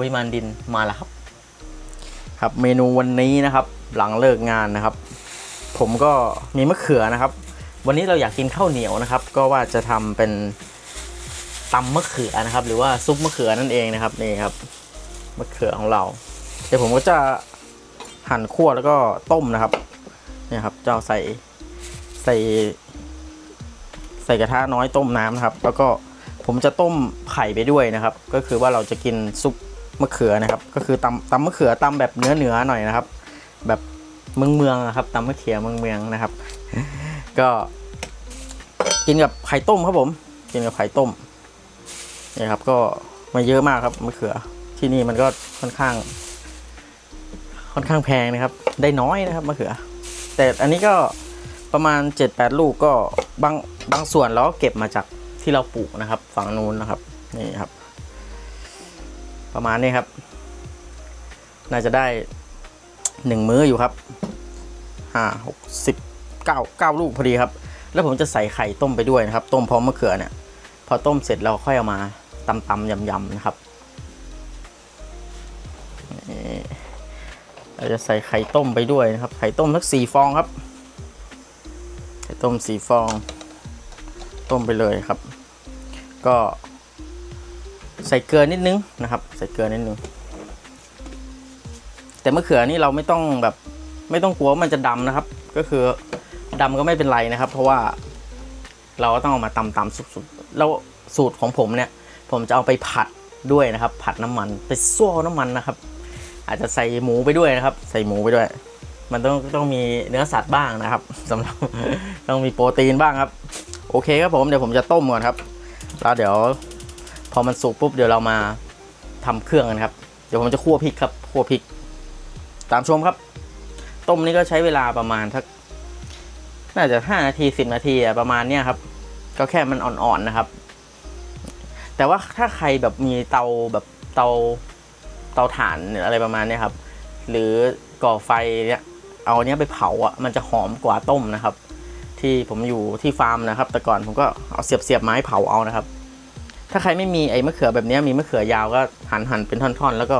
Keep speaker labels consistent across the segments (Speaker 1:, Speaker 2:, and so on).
Speaker 1: ปริมานดินมาแล้วครับ ครับเมนูวันนี้นะครับ หลังเลิกงานนะครับ ผมก็มีมะเขือนะครับ วันนี้เราอยากกินข้าวเหนียวนะครับ ก็ว่าจะทำเป็นตำมะเขือนะครับ หรือว่าซุปมะเขือนั่นเองนะครับนี่ครับมะเขือของเรา เดี๋ยวผมก็จะหั่นคั่วแล้วก็ต้มนะครับเนี่ยครับจะเอาใส่ใส่ใส่กระทะน้อยต้มน้ำนะครับ แล้วก็ผมจะต้มไข่ไปด้วยนะครับ ก็คือว่าเราจะกินซุป มะเขือนะครับ ก็คือตำตำมะเขือตำแบบเนื้อเนื้อๆหน่อยนะครับ แบบเมืองเมืองๆอะครับตำมะเขือเมืองเมืองนะครับ ก็กินกับไข่ต้มครับผม กินกับไข่ต้มนี่ครับ ก็มาเยอะมากครับมะเขือ ที่นี่มันก็ค่อนข้าง ค่อนข้างแพงนะครับ ได้น้อยนะครับมะเขือ แต่อันนี้ก็ประมาณ 7-8 ลูกก็บางบางส่วนเราก็เก็บมาจากที่เราปลูกนะครับ ฝั่งนู้นนะครับ นี่ครับ ประมาณนี้ครับ น่าจะได้หนึ่งมื้ออยู่ครับห้าหกสิบเก้าเก้าลูกพอดีครับ แล้วผมจะใส่ไข่ต้มไปด้วยนะครับ ต้มพร้อมมะเขือเนี่ย พอต้มเสร็จเราค่อยเอามาตำตำยำยำนะครับเราจะใส่ไข่ต้มไปด้วยนะครับ ไข่ต้มทั้งสี่ฟองครับ ไข่ต้มสี่ฟอง ต้มไปเลยครับ ก็ ใส่เกลือนิดนึงนะครับ ใส่เกลือนิดนึง แต่มะเขือนี่เราไม่ต้องแบบ ไม่ต้องกลัวมันจะดำนะครับ ก็คือดำก็ไม่เป็นไรนะครับ เพราะว่าเราก็ต้องเอามาตำตำสุดๆแล้วสูตรของผมเนี่ย ผมจะเอาไปผัดด้วยนะครับ ผัดน้ำมันไปซั่วน้ำมันนะครับ อาจจะใส่หมูไปด้วยนะครับ ใส่หมูไปด้วย มันต้องต้องมีเนื้อสัตว์บ้างนะครับสำหรับต้องมีโปรตีนบ้างครับ โอเคครับผมเดี๋ยวผมจะต้มก่อนครับ แล้วเดี๋ยว พอมันสุกปุ๊บเดี๋ยวเรามาทำเครื่องกันครับ เดี๋ยวผมจะคั่วพริกครับคั่วพริก ตามชมครับ ต้มนี่ก็ใช้เวลาประมาณสักน่าจะห้านาทีสิบนาทีอะประมาณเนี้ยครับ ก็แค่มันอ่อนๆนะครับ แต่ว่าถ้าใครแบบมีเตาแบบเตาเตาถ่านอะไรประมาณเนี้ยครับ หรือก่อไฟเนี่ยเอาเนี้ยไปเผาอะมันจะหอมกว่าต้มนะครับ ที่ผมอยู่ที่ฟาร์มนะครับ แต่ก่อนผมก็เอาเสียบเสียบไม้เผาเอานะครับ ถ้าใครไม่มีไอ้มะเขือแบบนี้มีมะเขือยาวก็หั่นหั่นเป็นท่อนๆ แล้วก็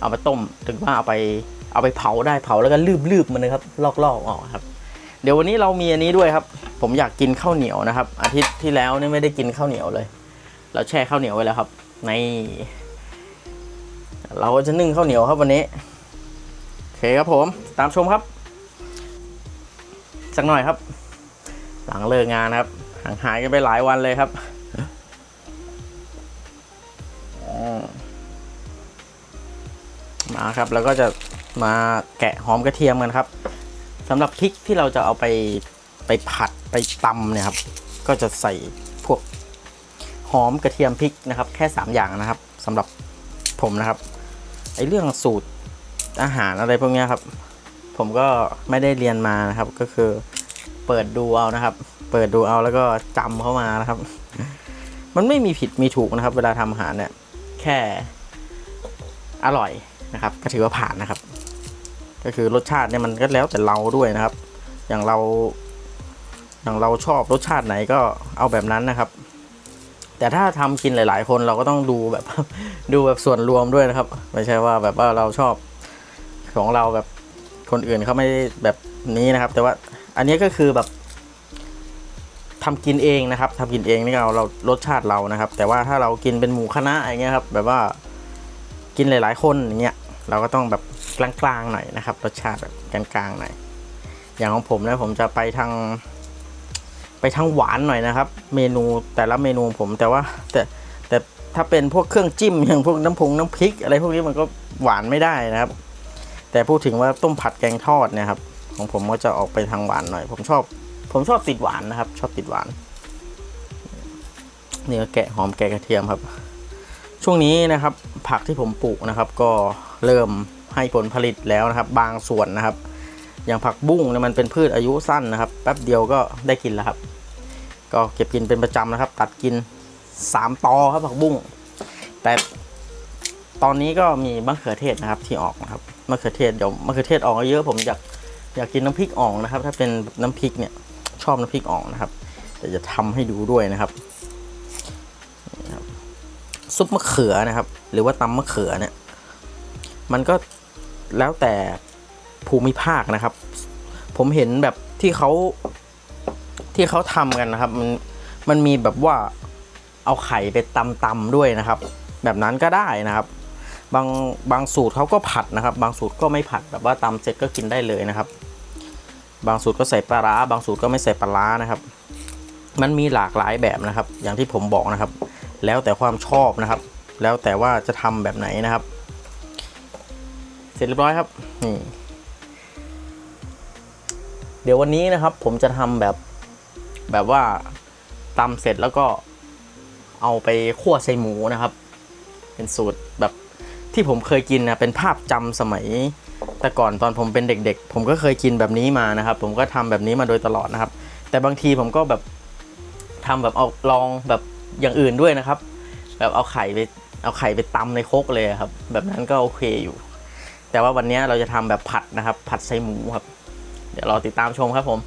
Speaker 1: เอามาต้มถึงว่าเอาไปเอาไปเผาได้เผาแล้วก็ลืบๆมันนะครับลอกๆออกครับ เดี๋ยววันนี้เรามีอันนี้ด้วยครับ ผมอยากกินข้าวเหนียวนะครับ อาทิตย์ที่แล้วนี่ไม่ได้กินข้าวเหนียวเลย เราแช่ข้าวเหนียวไว้แล้วครับ ใน เราจะนึ่งข้าวเหนียวครับวันนี้โอเคครับผมตามชมครับ สักหน่อยครับ หลังเลิกงานครับห่างหายกันไปหลายวันเลยครับ มาครับแล้วก็จะมาแกะหอมกระเทียมกันครับสำหรับพริกที่เราจะเอาไปไปผัดไปตำเนี่ยครับก็จะใส่พวกหอมกระเทียมพริกนะครับ แค่ 3 อย่างนะครับสำหรับผมนะครับไอเรื่องสูตรอาหารอะไรพวกนี้ครับ ผมก็ไม่ได้เรียนมานะครับ ก็คือเปิดดูเอานะครับ เปิดดูเอาแล้วก็จำเข้ามานะครับ มันไม่มีผิดมีถูกนะครับ เวลาทำอาหารเนี่ย แค่อร่อยนะครับ ก็ถือว่าผ่านนะครับ ก็คือรสชาติเนี่ยมันก็แล้วแต่เราด้วยนะครับ อย่างเราอย่างเราชอบรสชาติไหนก็เอาแบบนั้นนะครับ แต่ถ้าทำกินหลาย ๆ คนเราก็ต้องดูแบบดูแบบส่วนรวมด้วยนะครับไม่ใช่ว่าแบบว่าเราชอบของเราแบบคนอื่นเขาไม่แบบนี้นะครับ แต่ว่าอันนี้ก็คือแบบ ทำกินเองนะครับทำกินเองนี่เราเรารสชาติเรานะครับ แต่ว่าถ้าเรากินเป็นหมูคณะอย่างเงี้ยครับ แบบว่ากินหลาย ๆ คนอย่างเงี้ยเราก็ต้องแบบกลางๆหน่อยนะครับ รสชาติแบบกลางๆหน่อยอย่างของผมนะผมจะไปทาง ไปทางหวานหน่อยนะครับ เมนูแต่ละเมนูผมแต่ว่าแต่แต่ถ้าเป็นพวกเครื่องจิ้มอย่างพวกน้ำพงน้ำพริก อะไรพวกนี้มันก็หวานไม่ได้นะครับ แต่พูดถึงว่าต้มผัดแกงทอดเนะครับ ของผมก็จะออกไปทางหวานหน่อย ผมชอบ ผมชอบติดหวานนะครับ ชอบติดหวานนี่ก็แกะหอมแกะกระเทียมครับ ช่วงนี้นะครับ ผักที่ผมปลูกนะครับ ก็เริ่มให้ผลผลิตแล้วนะครับ บางส่วนนะครับ อย่างผักบุ้งเนี่ยมันเป็นพืชอายุสั้นนะครับ แป๊บเดียวก็ได้กินแล้วครับ ก็เก็บกินเป็นประจำนะครับ ตัดกินสามตอครับผักบุ้งแต่ตอนนี้ก็มีมะเขือเทศนะครับที่ออกนะครับมะเขือเทศเดี๋ยวมะเขือเทศออกเยอะผมอยากอยากกินน้ำพริกอ่องนะครับ ถ้าเป็นน้ำพริกเนี่ย ชอบน้ำพริกอ่องนะครับเดี๋ยวจะทำให้ดูด้วยนะครับ ซุปมะเขือนะครับ หรือว่าตำมะเขือเนี่ย มันก็แล้วแต่ภูมิภาคนะครับ ผมเห็นแบบที่เขาที่เขาทำกันนะครับ มันมันมีแบบว่าเอาไข่ไปตำตำด้วยนะครับ แบบนั้นก็ได้นะครับบางบางสูตรเขาก็ผัดนะครับ บางสูตรก็ไม่ผัดแบบว่าตำเสร็จก็กินได้เลยนะครับ บางสูตรก็ใส่ปลาร้า บางสูตรก็ไม่ใส่ปลาร้านะครับ มันมีหลากหลายแบบนะครับ อย่างที่ผมบอกนะครับ แล้วแต่ความชอบนะครับ แล้วแต่ว่าจะทำแบบไหนนะครับ เสร็จเรียบร้อยครับนี่เดี๋ยววันนี้นะครับ ผมจะทำแบบแบบว่าตำเสร็จแล้วก็เอาไปคั่วใส่หมูนะครับ เป็นสูตรแบบ ที่ผมเคยกินนะเป็นภาพจำสมัย แต่ก่อนตอนผมเป็นเด็ก ๆ ผมก็เคยกินแบบนี้มานะครับ ผมก็ทำแบบนี้มาโดยตลอดนะครับ แต่บางทีผมก็แบบทำแบบเอาลองแบบอย่างอื่นด้วยนะครับ แบบเอาไข่ไปเอาไข่ไปตำในโคกเลยครับ แบบนั้นก็โอเคอยู่ แต่ว่าวันนี้เราจะทำแบบผัดนะครับ ผัดใส่หมูครับ เดี๋ยวรอติดตามชมครับผม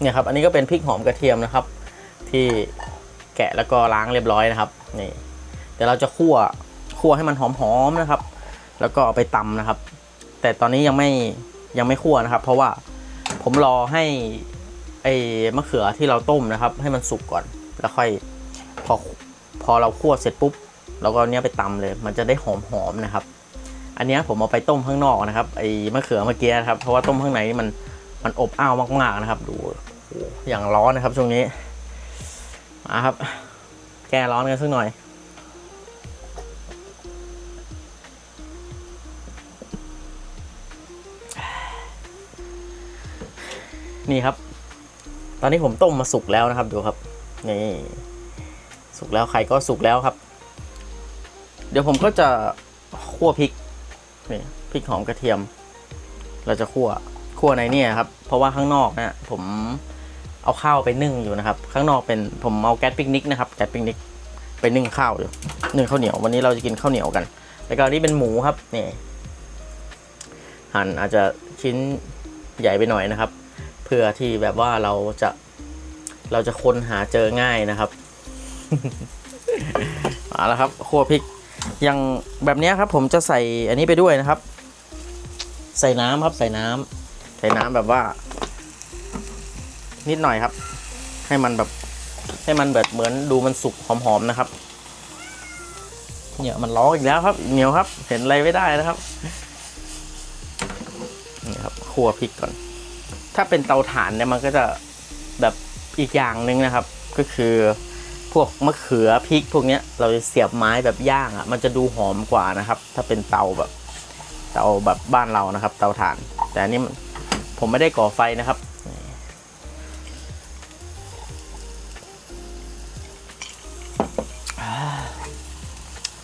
Speaker 1: เนี่ยครับอันนี้ก็เป็นพริกหอมกระเทียมนะครับ ที่แกะแล้วก็ล้างเรียบร้อยนะครับนี่เดี๋ยวเราจะคั่ว คั่วให้มันหอมๆนะครับ แล้วก็เอาไปตำนะครับ แต่ตอนนี้ยังไม่ยังไม่คั่วนะครับ เพราะว่าผมรอให้ไอ้มะเขือที่เราต้มนะครับ ให้มันสุกก่อน แล้วค่อยพอพอเราคั่วเสร็จปุ๊บเราก็เนี้ยไปตำเลย มันจะได้หอมๆนะครับ อันเนี้ยผมเอาไปต้มข้างนอกนะครับไอ้มะเขือเมื่อกี้นะครับ เพราะว่าต้มข้างในมันมันอบอ้าวมากๆนะครับ ดูโอ้โหอย่างร้อนนะครับช่วงนี้มาครับ แก้ร้อนกันสักหน่อย นี่ครับ ตอนนี้ผมต้มมาสุกแล้วนะครับดูครับนี่สุกแล้วไข่ก็สุกแล้วครับ เดี๋ยวผมก็จะคั่วพริกนี่พริกหอมกระเทียม เราจะคั่วคั่วในนี่ครับ เพราะว่าข้างนอกเนี่ยผมเอาข้าวไปนึ่งอยู่นะครับ ข้างนอกเป็นผมเอาแก๊สปิกนิกนะครับแก๊สปิกนิกไปนึ่งข้าวอยู่นึ่งข้าวเหนียววันนี้เราจะกินข้าวเหนียวกัน แล้วก็นนี้เป็นหมูครับนี่หั่นอาจจะชิ้นใหญ่ไปหน่อยนะครับ เพื่อที่แบบว่าเราจะเราจะค้นหาเจอง่ายนะครับมาแล้วครับคั่วพริกอย่างแบบนี้ครับ ผมจะใส่อันนี้ไปด้วยนะครับ ใส่น้ำครับใส่น้ำใส่น้ำแบบว่า นิดหน่อยครับ ให้มันแบบ ให้มันแบบเหมือนดูมันสุกหอมๆนะครับเนี่ยมันร้องอีกแล้วครับเหนียวครับ เห็นอะไรไม่ได้นะครับนี่ครับคั่วพริกก่อน ถ้าเป็นเตาถ่านเนี่ยมันก็จะแบบอีกอย่างหนึ่งนะครับ ก็คือพวกมะเขือพริกพวกเนี้ยเราจะเสียบไม้แบบย่างอะ มันจะดูหอมกว่านะครับ ถ้าเป็นเตาแบบเตาแบบบ้านเรานะครับ เตาถ่าน แต่อันนี้ผมไม่ได้ก่อไฟนะครับ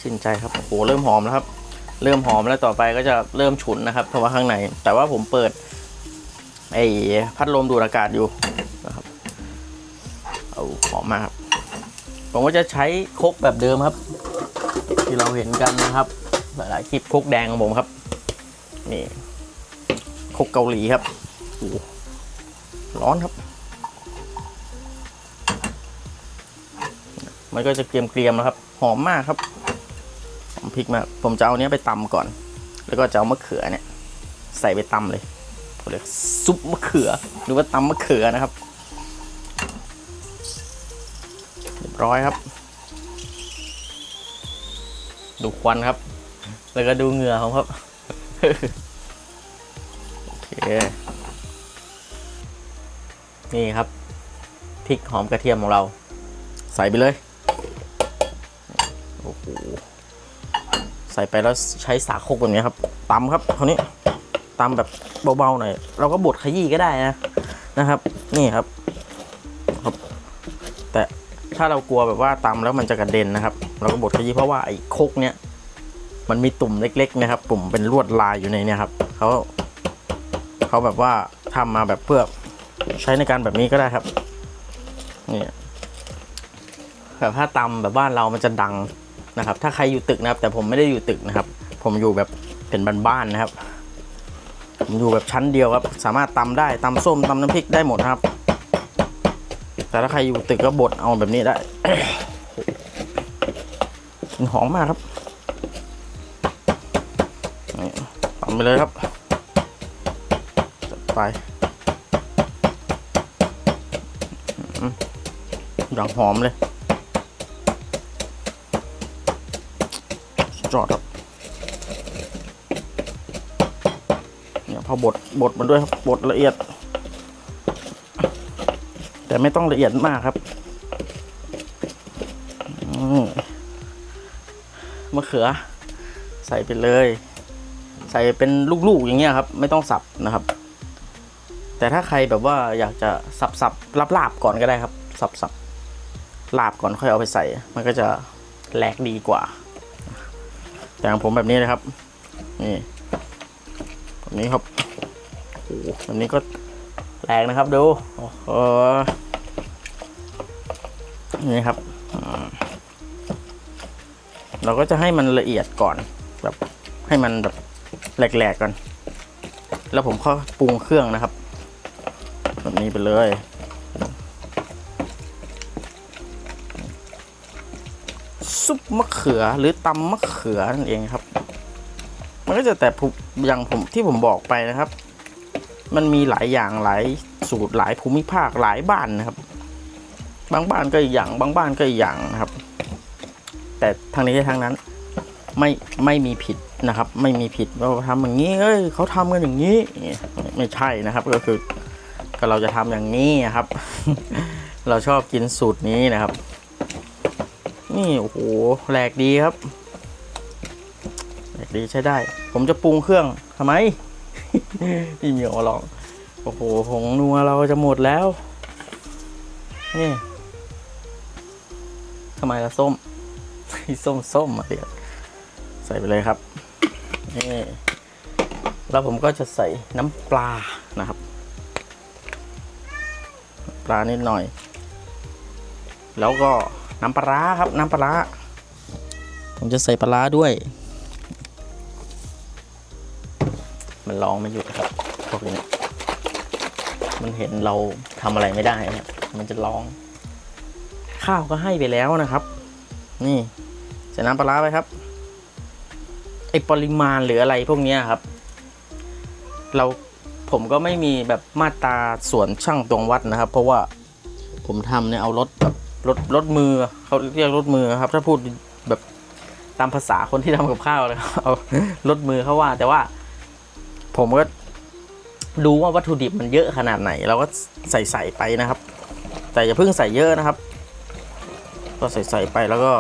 Speaker 1: ชื่นใจครับโอ้โหเริ่มหอมแล้วครับ เริ่มหอมแล้วต่อไปก็จะเริ่มฉุนนะครับ เพราะว่าข้างใน แต่ว่าผมเปิด ไอ้พัดลมดูดอากาศอยู่นะครับ เอาหอมมากครับ ผมก็จะใช้คกแบบเดิมครับ ที่เราเห็นกันนะครับ หลายๆคลิปคกแดงของผมครับ นี่คกเกาหลีครับโอ้ร้อนครับ มันก็จะเกรียมๆนะครับ หอมมากครับหอมพริกมา ผมจะเอาเนี้ยไปตำก่อน แล้วก็จะเอามะเขือเนี่ย ใส่ไปตำเลย เรียกซุปมะเขือ หรือว่าตำมะเขือนะครับเรียบร้อยครับ ดูควันครับ แล้วก็ดูเหงื่อของครับโอเคนี่ครับพริกหอมกระเทียมของเรา ใส่ไปเลยโอ้โหใส่ไปแล้วใช้สาคกแบบนี้ครับตำครับคราวนี้ ตำแบบเบาๆหน่อยเราก็บดขยี้ก็ได้นะนะครับ นี่ครับครับ แต่ถ้าเรากลัวแบบว่าตำแล้วมันจะกระเด็นนะครับ เราก็บดขยี้เพราะว่าไอ้คกเนี้ยมันมีตุ่มเล็ก ๆ นะครับตุ่มเป็นลวดลายอยู่ในเนี้ยครับเขาเขาแบบว่าทำมาแบบเพื่อใช้ในการแบบนี้ก็ได้ครับนี่แบบถ้าตำแบบบ้านเรามันจะดังนะครับ ถ้าใครอยู่ตึกนะครับ แต่ผมไม่ได้อยู่ตึกนะครับ ผมอยู่แบบเป็นบ้านๆนะครับ อยู่แบบชั้นเดียวครับ สามารถตำได้ตำส้มตำน้ำพริกได้หมดครับ แต่ถ้าใครอยู่ตึกก็บดเอาแบบนี้ได้หอมมากครับตำไปเลยครับจัดไปอย่างหอมเลยสุดยอดครับ เนี่ยพอบดบดมันด้วยครับบดละเอียด แต่ไม่ต้องละเอียดมากครับมะเขือ ใส่ไปเลย ใส่เป็นลูกๆอย่างเงี้ยครับ ไม่ต้องสับนะครับ แต่ถ้าใครแบบว่าอยากจะสับสับลาบลาบก่อนก็ได้ครับ สับสับลาบก่อนค่อยเอาไปใส่ มันก็จะแหลกดีกว่าแต่ของผมแบบนี้นะครับ นี่แบบนี้ครับ แบบนี้ก็แหลกนะครับดูโอ้โหนี่ครับ เราก็จะให้มันละเอียดก่อน แบบให้มันแบบแหลกๆก่อน แล้วผมก็ปรุงเครื่องนะครับ แบบนี้ไปเลยซุปมะเขือหรือตำมะเขือนั่นเองครับ มันก็จะแต่ผมอย่างผมที่ผมบอกไปนะครับ มันมีหลายอย่างหลายสูตรหลายภูมิภาคหลายบ้านนะครับ บางบ้านก็อีกอย่างบางบ้านก็อีกอย่างนะครับ แต่ทางนี้ทางนั้นไม่ไม่มีผิดนะครับ ไม่มีผิดว่าทำอย่างนี้เอ้ยเขาทำกันอย่างนี้ ไม่ใช่นะครับ ก็คือก็เราจะทำอย่างนี้ครับ เราชอบกินสูตรนี้นะครับ นี่โอ้โหแหลกดีครับแหลกดีใช้ได้ ผมจะปรุงเครื่องทำไม พี่เหมียวลอง โอ้โหผงนัวเราจะหมดแล้ว นี่ทำไมละส้มส้มส้มมาเดียวใส่ไปเลยครับ นี่ แล้วผมก็จะใส่น้ำปลานะครับ ปลานิดหน่อย แล้วก็น้ำปลาครับ น้ำปลาผมจะใส่ปลาด้วย มันร้องไม่หยุดครับ พวกนี้ มันเห็นเราทำอะไรไม่ได้เนี่ยมันจะร้อง ข้าวก็ให้ไปแล้วนะครับ นี่ใส่น้ำปลาไปครับไอปริมาณหรืออะไรพวกนี้ครับ เราผมก็ไม่มีแบบมาตราส่วนช่างตวงวัดนะครับ เพราะว่าผมทำเนี่ยเอารถแบบรถรถมือเขาเรียกรถมือครับ ถ้าพูดแบบตามภาษาคนที่ทำกับข้าวเลยครับเอารถมือเขาว่า แต่ว่า ผมก็ ดูว่าวัตถุดิบมันเยอะขนาดไหน เราก็ใส่ใส่ไปนะครับ แต่อย่าเพิ่งใส่เยอะนะครับ ก็ใส่ใส่ไปแล้วก็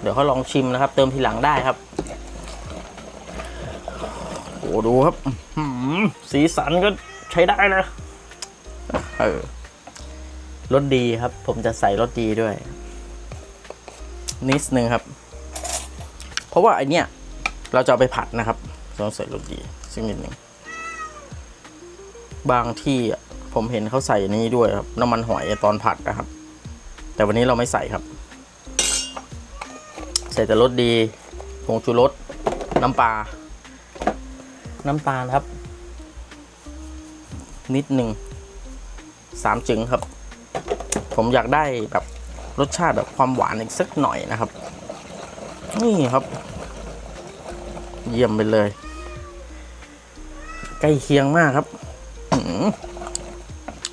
Speaker 1: เดี๋ยวเขาลองชิมนะครับ เติมทีหลังได้ครับโอ้ดูครับสีสันก็ใช้ได้นะเออรสดีครับ ผมจะใส่รสดีด้วย นิดนึงครับ เพราะว่าไอเนี้ยเราจะเอาไปผัดนะครับต้องใส่รสดีสักนิดหนึ่ง บางที่ผมเห็นเขาใส่นี้ด้วยครับน้ำมันหอยตอนผัดนะครับ แต่วันนี้เราไม่ใส่ครับ ใส่แต่รสดีผงชูรสน้ำปลา น้ำตาลครับ นิดหนึ่งสามจึงครับ ผมอยากได้แบบรสชาติแบบความหวานอีกสักหน่อยนะครับ นี่ครับ เยี่ยมไปเลย ใกล้เคียงมากครับ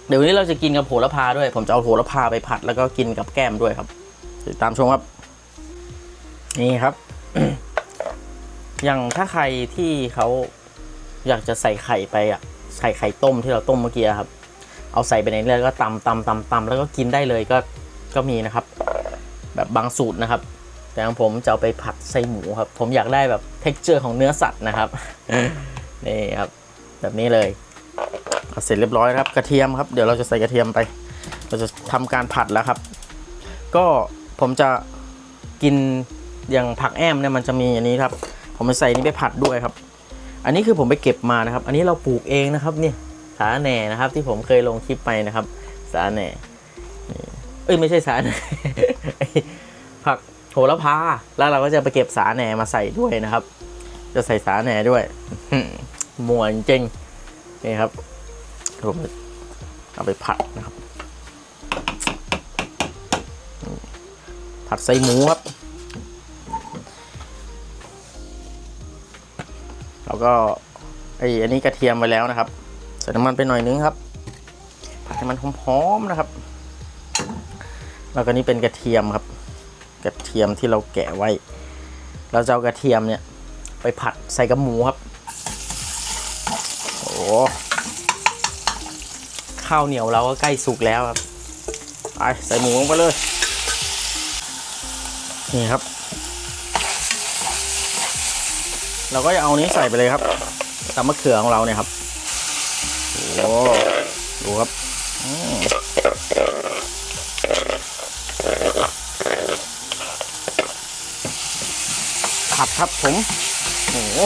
Speaker 1: เดี๋ยวนี้เราจะกินกับโหระพาด้วย ผมจะเอาโหระพาไปผัดแล้วก็กินกับแก้มด้วยครับติดตามชมครับ นี่ครับ อย่างถ้าใครที่เขาอยากจะใส่ไข่ไปอะใส่ไข่ต้มที่เราต้มเมื่อกี้ครับ เอาใส่ไปในนี้แล้วก็ตำตำตำตำแล้วก็กินได้เลยก็ก็มีนะครับ แบบบางสูตรนะครับ แต่ของผมจะเอาไปผัดใส่หมูครับ ผมอยากได้แบบเท็กเจอร์ของเนื้อสัตว์นะครับนี่ครับ แบบนี้เลย เสร็จเรียบร้อยครับกระเทียมครับเดี๋ยวเราจะใส่กระเทียมไป เราจะทำการผัดแล้วครับ ก็ผมจะกินอย่างผักแอมเนี่ยมันจะมีอันนี้ครับ ผมจะใส่นี้ไปผัดด้วยครับ อันนี้คือผมไปเก็บมานะครับ อันนี้เราปลูกเองนะครับเนี่ยสาแหน่นะครับ ที่ผมเคยลงคลิปไปนะครับ สาแหน่นี่เอ้ยไม่ใช่สาแหน่ผักโหระพาแล้วเราก็จะไปเก็บสาแหน่มาใส่ด้วยนะครับ จะใส่สาแหน่ด้วยอื้อหือมวนจริง นี่ครับผมเอาไปผัดนะครับ ผัดใส่หมูครับ แล้วก็ไออันนี้กระเทียมไปแล้วนะครับใส่น้ำมันไปหน่อยนึงครับ ผัดให้มันหอมๆนะครับ แล้วก็นี่เป็นกระเทียมครับ กระเทียมที่เราแกะไว้ เราจะเอากระเทียมเนี่ยไปผัดใส่กับหมูครับ ข้าวเหนียวเราก็ใกล้สุกแล้วครับไปใส่หมูลงไปเลย นี่ครับ เราก็จะเอานี้ใส่ไปเลยครับตำมะเขือของเราเนี่ยครับโอ้ดูครับอืมผัดครับผมโอ้โห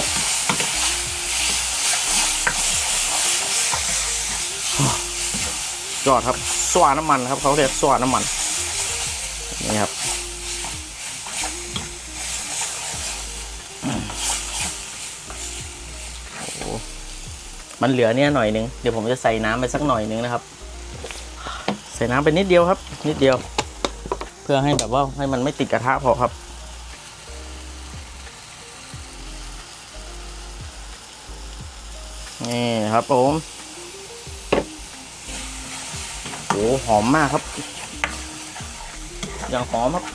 Speaker 1: ยอดครับสว่าน้ำมันครับเขาเรียกสว่าน้ำมันนี่ครับมันเหลือเนี่ยหน่อยนึงเดี๋ยวผมจะใส่น้ำไปสักหน่อยนึงนะครับ ใส่น้ำไปนิดเดียวครับ นิดเดียว เพื่อให้แบบว่าให้มันไม่ติดกระทะพอครับ นี่ครับผม หอมมากครับ อย่างหอมครับ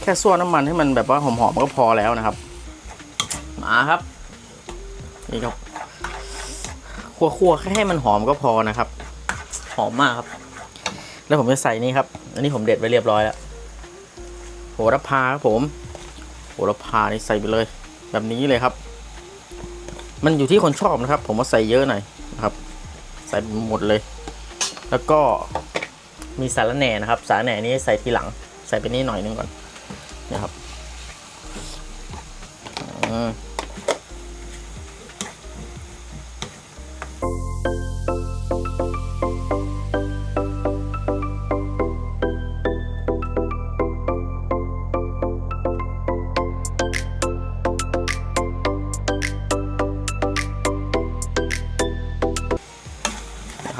Speaker 1: แค่ส่วนน้ำมันให้มันแบบว่าหอมๆก็พอแล้วนะครับ มาครับ นี่ครับคั่วๆแค่ให้มันหอมก็พอนะครับ หอมมากครับ แล้วผมจะใส่นี่ครับ อันนี้ผมเด็ดไว้เรียบร้อยแล้วโหระพาครับผมโหระพานี่ใส่ไปเลย แบบนี้เลยครับ มันอยู่ที่คนชอบนะครับ ผมว่าใส่เยอะหน่อยนะครับ ใส่หมดเลย แล้วก็มีสารแหน่นะครับ สารแหน่นี้ใส่ทีหลัง ใส่ไปนี่หน่อยนึงก่อนนะครับ อืม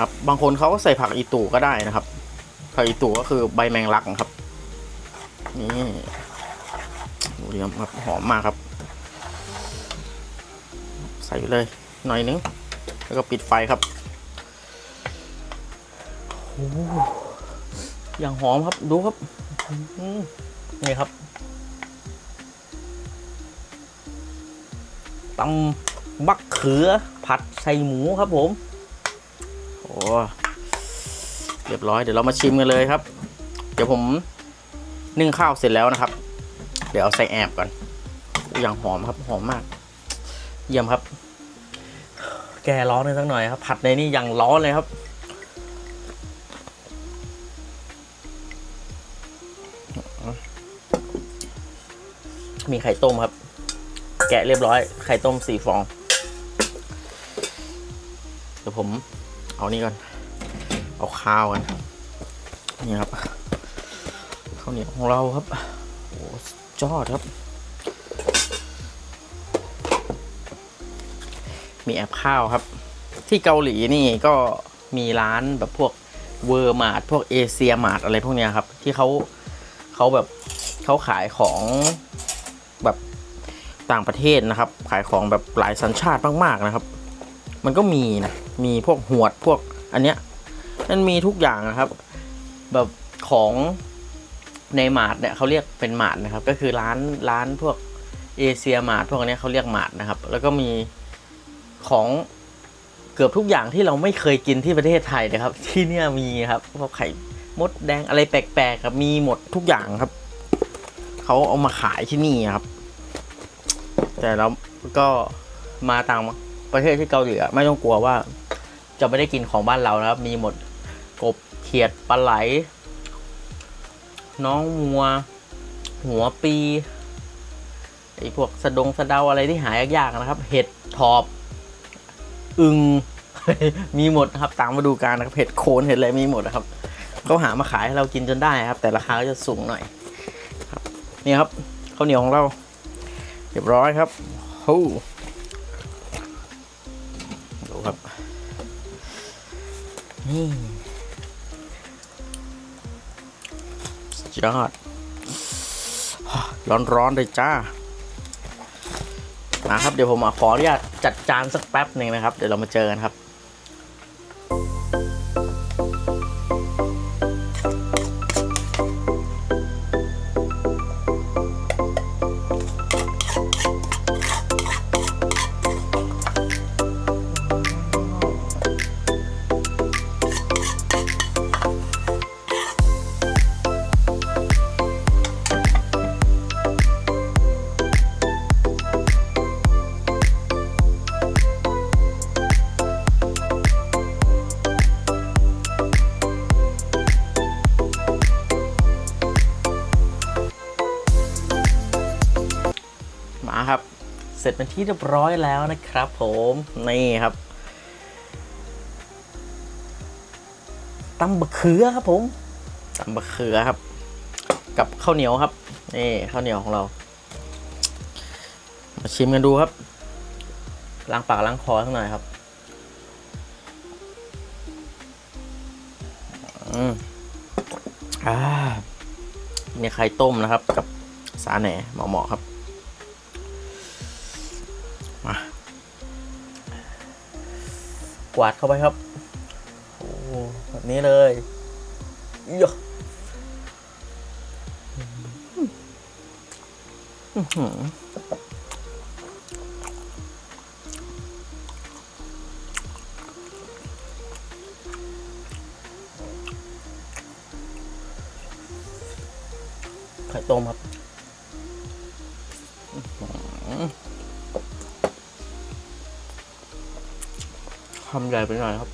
Speaker 1: นะครับ บางคนเขาก็ใส่ผักอีตู่ก็ได้นะครับ ผักอีตู่ก็คือใบแมงลักครับ นี่ดูดิครับหอมมากครับ ใส่ไปเลยหน่อยนึง แล้วก็ปิดไฟครับโอ้โหอย่างหอมครับดูครับนี่ครับตำบักเขือผัดใส่หมูครับผม เรียบร้อยเดี๋ยวเรามาชิมกันเลยครับ เดี๋ยวผมนึ่งข้าวเสร็จแล้วนะครับ เดี๋ยวเอาใส่แอบก่อนอย่างหอมครับหอมมาก เยี่ยมครับ แกร้อนเลยสักหน่อยครับ ผัดในนี่อย่างร้อนเลยครับมีไข่ต้มครับ แกะเรียบร้อย ไข่ต้มสี่ฟอง เดี๋ยวผม เอานี่ก่อน เอาข้าวกันนี่ครับข้าวเหนียวของเราครับโอ้สุดยอดครับ มีแอปข้าวครับ ที่เกาหลีนี่ก็มีร้านแบบพวกเวอร์มาร์ทพวกเอเชียมาร์ทอะไรพวกเนี้ยครับ ที่เขาเขาแบบเขาขายของแบบต่างประเทศนะครับ ขายของแบบหลายสัญชาติมากๆนะครับ มันก็มีนะ มีพวกหวดพวกอันเนี้ยมันมีทุกอย่างนะครับ แบบของในหมาร์ทเนี่ยเขาเรียกเป็นหมาร์ทนะครับ ก็คือร้านร้านพวกเอเชียหมาร์ทพวกนี้เขาเรียกหมาร์ทนะครับ แล้วก็มีของเกือบทุกอย่างที่เราไม่เคยกินที่ประเทศไทยนะครับ ที่เนี่ยมีครับพวกไข่มดแดงอะไรแปลกๆครับมีหมดทุกอย่างครับเขาเอามาขายที่นี่ครับ แต่เราก็มาต่างประเทศที่เกาหลีไม่ต้องกลัวว่า จะไม่ได้กินของบ้านเรานะครับ มีหมดกบเขียดปลาไหล น้องมัว หัวปีไอพวกสะดงสะเดาอะไรที่หายากๆนะครับ เห็ดทอบอึงมีหมดนะครับตามมาดูการนะครับเห็ดโคนเห็ดอะไรมีหมดนะครับเขาหามาขายให้เรากินจนได้ครับ แต่ราคาก็จะสูงหน่อยครับนี่ครับข้าวเหนียวของเรา เรียบร้อยครับโอ้ นี่สุดยอด ร้อนๆเลยจ้านะครับ เดี๋ยวผมขออนุญาตจัดจานสักแป๊บหนึ่งนะครับ เดี๋ยวเรามาเจอกันครับ เสร็จเป็นที่เรียบร้อยแล้วนะครับผมนี่ครับตำบะเขือครับผมตำบะเขือครับ กับข้าวเหนียวครับนี่ข้าวเหนียวของเรา มาชิมกันดูครับล้างปากล้างคอข้างหน่อยครับอืมอ่านี่ไข่ต้มนะครับ กับสาแหน่เหมาะๆครับ กวาดเข้าไปครับ โอ้แบบนี้เลยยอื้อหือไข่ต้มครับ คำใหญ่ไปหน่อยครับ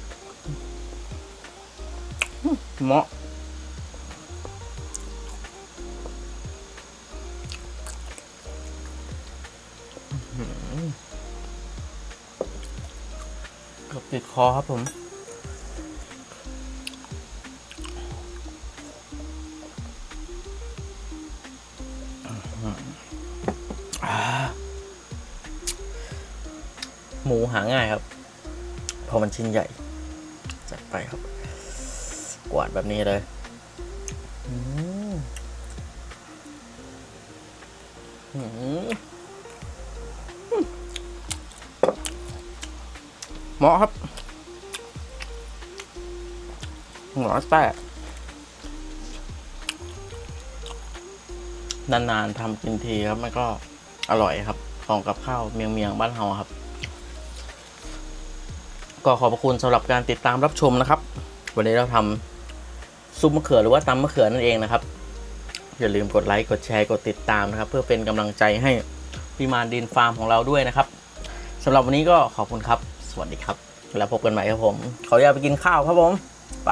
Speaker 1: เหมาะกับติดคอครับผม พอมันชิ้นใหญ่ จัดไปครับ กวาดแบบนี้เลยอืมอืมเหมาะครับหมอแปดนานๆทำกินทีครับ มันก็อร่อยครับ ของกับข้าวเมียงเมียงๆบ้านเฮาครับ ก็ขอบพระคุณสำหรับการติดตามรับชมนะครับ วันนี้เราทำซุปมะเขือหรือว่าตำมะเขือนั่นเองนะครับ อย่าลืมกดไลค์กดแชร์กดติดตามนะครับ เพื่อเป็นกำลังใจให้พิมานดินฟาร์มของเราด้วยนะครับสำหรับวันนี้ก็ขอบคุณครับ สวัสดีครับ แล้วพบกันใหม่ครับผม ขออนุญาตไปกินข้าวครับผม ไป